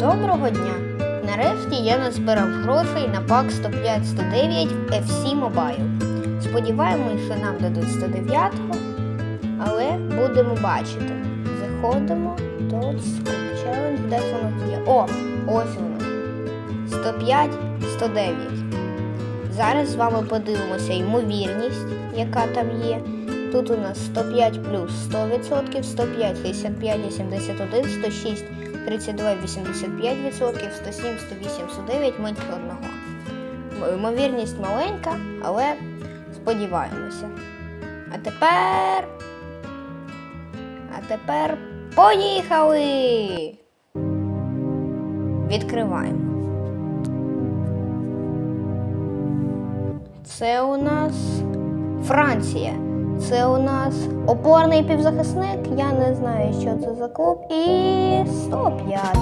Доброго дня! Нарешті я назбирав грошей на пак 105-109 в FC Mobile. Сподіваємось, що нам дадуть 109, але будемо бачити. Заходимо Scoop Challenge, де воно є. О, ось воно. 105, 109. Зараз з вами подивимося ймовірність, яка там є. Тут у нас 105 плюс 100%, 105, 65, 81, 106, 32, 85%, 107, 108, 109 менше одного. Ймовірність маленька, але сподіваємося. А тепер. А тепер поїхали! Відкриваємо. Це у нас Франція. Це у нас опорний півзахисник. Я не знаю, що це за клуб. І 105.